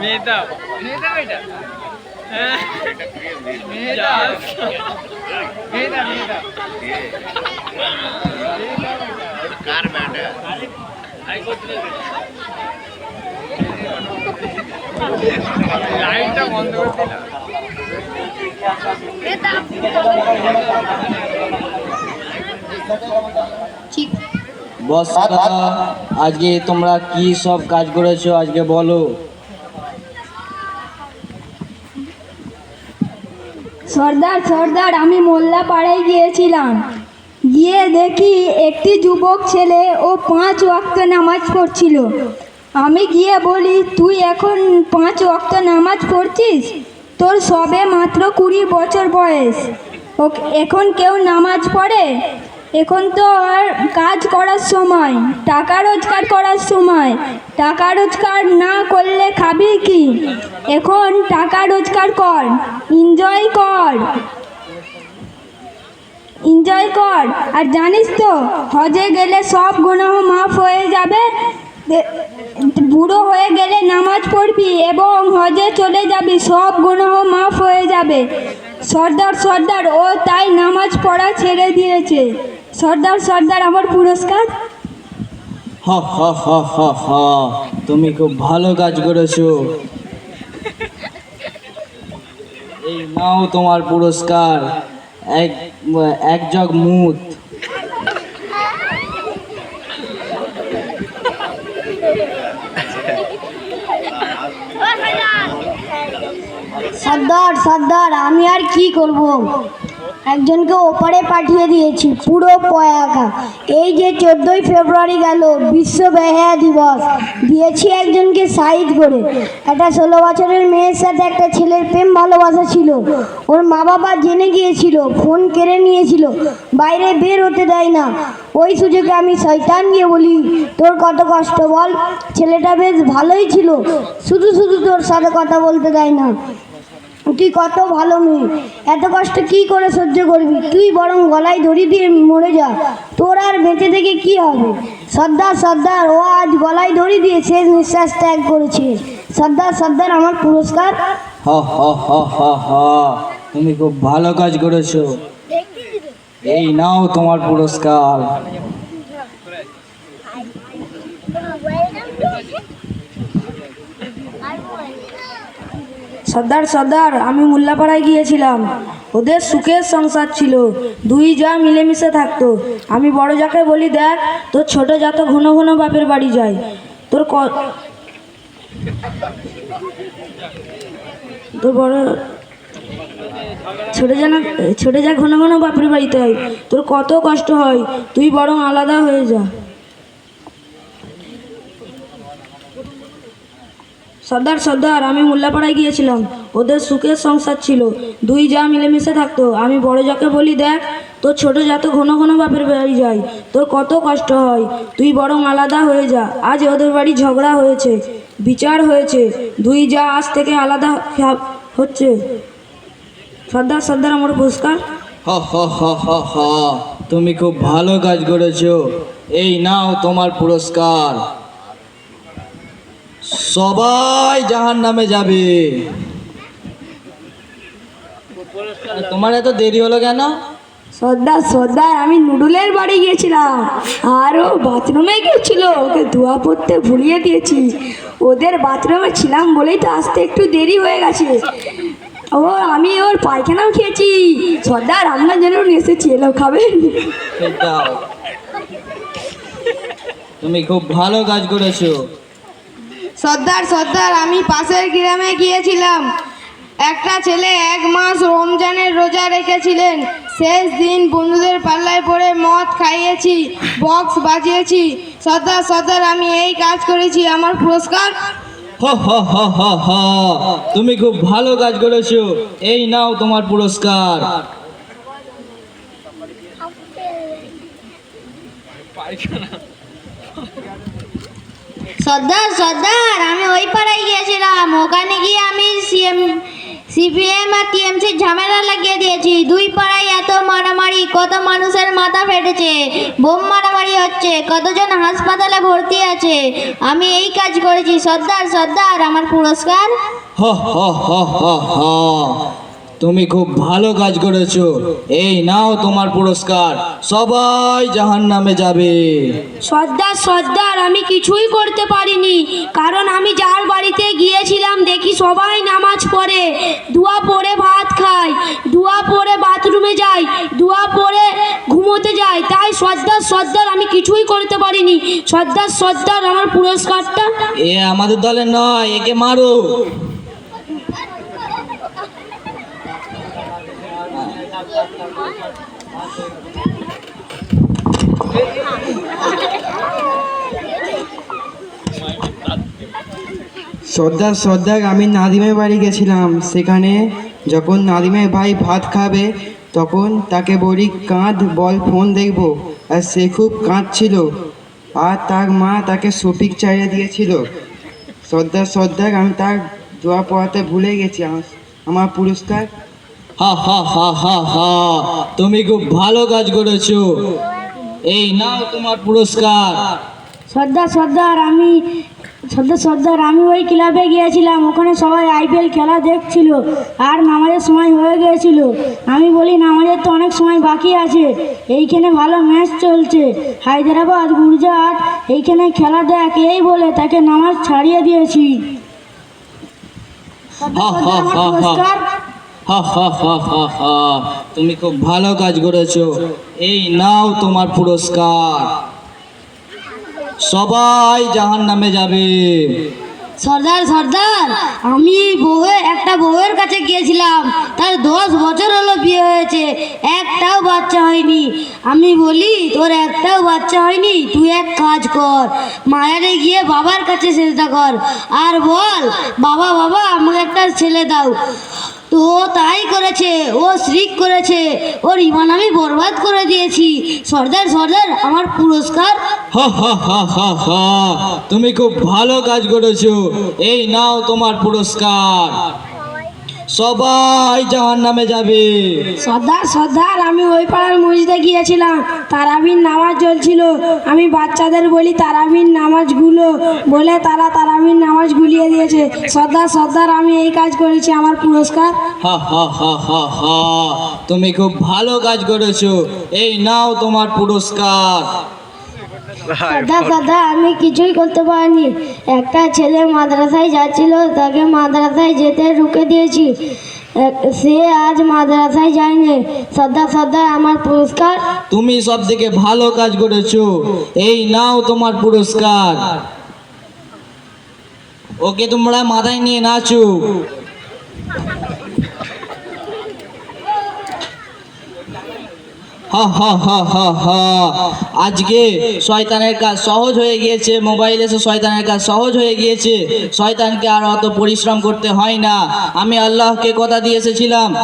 মেহতাব মেহতাব এটা? মেহতাব মেহতাব মেহতাব লাইটটা বন্ধ করে দিলাম। ঠিক। বস আজকে তোমরা কি সব কাজ করেছ? আজকে বলো। সর্দার সর্দার আমি মোল্লা পাড়ায় গিয়েছিলাম। গিয়ে দেখি একটি যুবক ছেলে ও পাঁচ ওয়াক্ত নামাজ পড়ছিল। আমি গিয়ে বলি তুই এখন পাঁচ ওয়াক্ত নামাজ পড়ছিস? তোর সবে মাত্র কুড়ি বছর বয়স। ও এখন কেউ নামাজ পড়ে? এখন তো আর কাজ করার সময়, টাকা রোজগার করার সময়। টাকা রোজগার না করলে খাবি কি? এখন টাকা রোজগার কর এনজয় কর। এনজয় কর। আর জানিস তো, হজে গেলে সব গুনাহ মাফ হয়ে যাবে। বুড়ো হয়ে গেলে নামাজ পড়বি এবং হজে চলে যাবি, সব গুনাহ মাফ হয়ে যাবে। সর্দার সর্দার, ও তাই নামাজ পড়া ছেড়ে দিয়েছে। সর্দার সর্দার আমার পুরস্কার। হ হ হ হ হ তুমি খুব ভালো কাজ করেছ। এই নাও তোমার পুরস্কার এক এক জগ মুত সর্দার সর্দার আমি আর কি করব? একজনকে ওপারে পাঠিয়ে দিয়েছি, পুরো পয়াকা। এই যে চোদ্দোই ফেব্রুয়ারি গেল, বিশ্ব বেহায়া দিবস। দিয়েছি একজনকে সাইড করে। একটা ষোলো বছরের মেয়ের সাথে একটা ছেলের প্রেম ভালোবাসা ছিল। ওর মা বাবা জেনে গিয়েছিল, ফোন কেড়ে নিয়েছিল, বাইরে বের হতে দেয় না। ওই সুযোগে আমি শয়তান গিয়ে বলি, তোর কত কষ্ট বল, ছেলেটা বেশ ভালোই ছিল। শুধু শুধু তোর সাথে কথা বলতে দেয় না। তুই কত ভালো মেয়ে। এত কষ্ট কি করে সহ্য করবি? তুই বরং গলায় দড়ি দিয়ে মরে যা। তোর আর বেঁচে থেকে কি হবে? সর্দার সর্দার ও আজ গলায় দড়ি দিয়ে শেষ নিঃশ্বাস ত্যাগ করেছে। সর্দার সর্দার আমার পুরস্কার? হ হ হ হ হ। তুমি খুব ভালো কাজ করেছ। এই নাও তোমার পুরস্কার। সর্দার সর্দার, আমি মোল্লাপাড়ায় গিয়েছিলাম। ওদের সুখের সংসার ছিল। দুই যা মিলেমিশে থাকতো। আমি বড় যাকে বলি, দেখ, তোর ছোট যা তো ঘন ঘন বাপের বাড়ি যায়। তোর ক তোর বড় ছোট যেন, ছোট যা ঘন ঘন বাপের বাড়িতে হয়। তোর কত কষ্ট হয়। তুই বরং আলাদা হয়ে যা। সর্দার সর্দার, আমি মোল্লাপাড়ায় গিয়েছিলাম। ওদের সুখের সংসার ছিল। দুই যা মিলেমিশে থাকতো। আমি বড় যাকে বলি, দেখ, তোর ছোট যা তো ঘন ঘন বাপের বাড়ি যায়। তোর কত কষ্ট হয়। তুই বরং আলাদা হয়ে যা। আজ ওদের বাড়ি ঝগড়া হয়েছে, বিচার হয়েছে। দুই যা আজ থেকে আলাদা হচ্ছে। সর্দার সর্দার, আমার পুরস্কার। হ হ হ হ হ। তুমি খুব ভালো কাজ করেছ। এই নাও তোমার পুরস্কার। সবাই জাহান নামে যাবে তোমার এত দেরি হলো কেন? সর্দার সর্দার আমি নুডুলের বাড়ি গিয়েছিলাম। আর ও বাথরুমে গিয়েছিল ওকে ধোয়া পড়তে ভুলিয়ে দিয়েছি। ওদের বাথরুমে ছিলাম বলেই তো আসতে একটু দেরি হয়ে গেছে। ও আমি ওর পায়খানাও খেয়েছি। সর্দার আপনার জন্য নিয়ে এসেছি এলো খাবেন? তুমি খুব ভালো কাজ করেছ। সর্দার সর্দার আমি পাশের গ্রামে গিয়েছিলাম। একটা ছেলে এক মাস রমজানের রোজা রেখেছিলেন। শেষ দিন বন্ধুদের পাল্লায় পড়ে মদ খাইয়েছি বক্স বাজিয়েছি। সর্দার সর্দার আমি এই কাজ করেছি আমার পুরস্কার। হ হ হ হ হ। তুমি খুব ভালো কাজ করেছ। এই নাও তোমার পুরস্কার। সর্দার সর্দার, আমি ওই পাড়ায় গিয়েছিলাম। ওখানে গিয়ে আমি সিএম, সিপিএম আর টিএমসি ঝামেলা লাগিয়ে দিয়েছি। দুই পাড়ায় এত মারামারি, কত মানুষের মাথা ফেটেছে, বোম মারামারি হচ্ছে, কতজন হাসপাতালে ভর্তি আছে। আমি এই কাজ করেছি। সর্দার সর্দার, আমার পুরস্কার। হ হ হ হ হ। তুমি খুব ভালো কাজ করেছ। এই নাও তোমার পুরস্কার। সবাই জাহান নামে যাবে। সর্দার সর্দার আমি কিছুই করতে পারিনি। কারণ আমি যার বাড়িতে গিয়েছিলাম দেখি সবাই নামাজ পড়ে। দুয়া পড়ে ভাত খায় দুয়া পড়ে বাথরুমে যায় দুয়া পড়ে ঘুমোতে যায়। তাই সর্দার সর্দার আমি কিছুই করতে পারিনি। সর্দার সর্দার আমার পুরস্কারটা এ আমাদের দলে নয় একে মারো। সর্দার সর্দার আমি নাদিমের বাড়ি গেছিলাম। সেখানে যখন নাদিমের ভাই ভাত খাবে, তখন তাকে বলি, কাঁধ, বল, ফোন দেখব। আর সে খুব কাঁদছিল। আর তার মা তাকে শফিক চাইয়ে দিয়েছিল। সর্দার সর্দার আমি তার দোয়া পড়াতে ভুলে গেছি। আমার পুরস্কার হা হা হা হা হা। তুমি খুব ভালো কাজ করেছ। এই নাও তোমার পুরস্কার। সর্দার সর্দার আমি সর্দার সর্দার আমি ওই ক্লাবে গিয়েছিলাম। ওখানে সবাই আইপিএল খেলা দেখছিল আর নামাজের সময় হয়ে গিয়েছিল। আমি বলি নামাজের তো অনেক সময় বাকি আছে। এইখানে ভালো ম্যাচ চলছে। হায়দ্রাবাদ গুজরাট এইখানে খেলা দেখ। এই বলে তাকে নামাজ ছাড়িয়ে দিয়েছি। হা হা হা হা। তুমি খুব ভালো কাজ করেছ। এই নাও তোমার পুরস্কার। সবাই জাহান নামে যাবে। সর্দার সর্দার, আমি বউয়ের একটা বউয়ের কাছে গিয়েছিলাম। তার দশ বছর হলো বিয়ে হয়েছে। একটাও বাচ্চা হয়নি। আমি বলি, তোর একটাও বাচ্চা হয়নি, তুই এক কাজ কর। মায়ারে গিয়ে বাবার কাছে সেজদা কর। আর বল, বাবা বাবা, আমাকে একটা ছেলে দাও। তো ও তাই করেছে, ও শ্রিক করেছে, ওর ইমান আমি বরবাদ করে দিয়েছি। সর্দার সর্দার, আমার পুরস্কার। তুমি খুব ভালো কাজ করেছ। এই নাও তোমার পুরস্কার। সবাই জাহান নামে যাবে। সর্দার সর্দার আমি ওই পাড়ার মসজিদে গিয়েছিলাম। তারাবির নামাজ চলছিল। আমি বাচ্চাদের বলি তারাবির নামাজগুলো বলে তারা তারাবির নামাজ গুলিয়ে দিয়েছে। সর্দার সর্দার আমি এই কাজ করেছি আমার পুরস্কার। হা হা হা হা হা। তুমি খুব ভালো কাজ করেছ। এই নাও তোমার পুরস্কার। সর্দার সর্দার আমি কিছুই করতে পারিনি। একটা ছেলে মাদ্রাসায় যাচ্ছিল তাকে মাদ্রাসায় যেতে রুকে দিয়েছি। সে আজ মাদ্রাসায় যায়নি। সর্দার সর্দার আমার পুরস্কার। তুমি সব থেকে ভালো কাজ করেছ। এই নাও তোমার পুরস্কার। ওকে তোমরা মাথায় নিয়ে নাচো হা হা হা হা হা আজকে শয়তানের কাজ সহজ হয়ে গিয়েছে, মোবাইল এসে শয়তানের কাজ সহজ হয়ে গিয়েছে। শয়তানকে আর অত পরিশ্রম করতে হয় না। আমি আল্লাহকে কথা দিয়ে এসেছিলাম,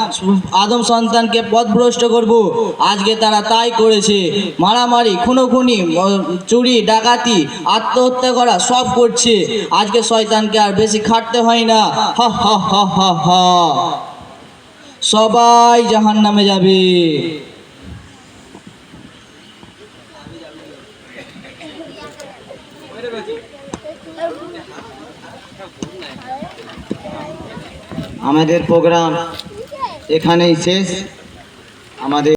আদম সন্তানকে পথভ্রষ্ট করব। আজকে তারা তাই করেছে। মারামারি, খুনোখুনি, চুরি, ডাকাতি, আত্মহত্যা করা সব করছে। আজকে শয়তানকে আর বেশি খাটতে হয় না। হ হ হ, হা হা। সবাই জাহান নামে যাবে। আমাদের প্রোগ্রাম এখানেই শেষ। আমাদের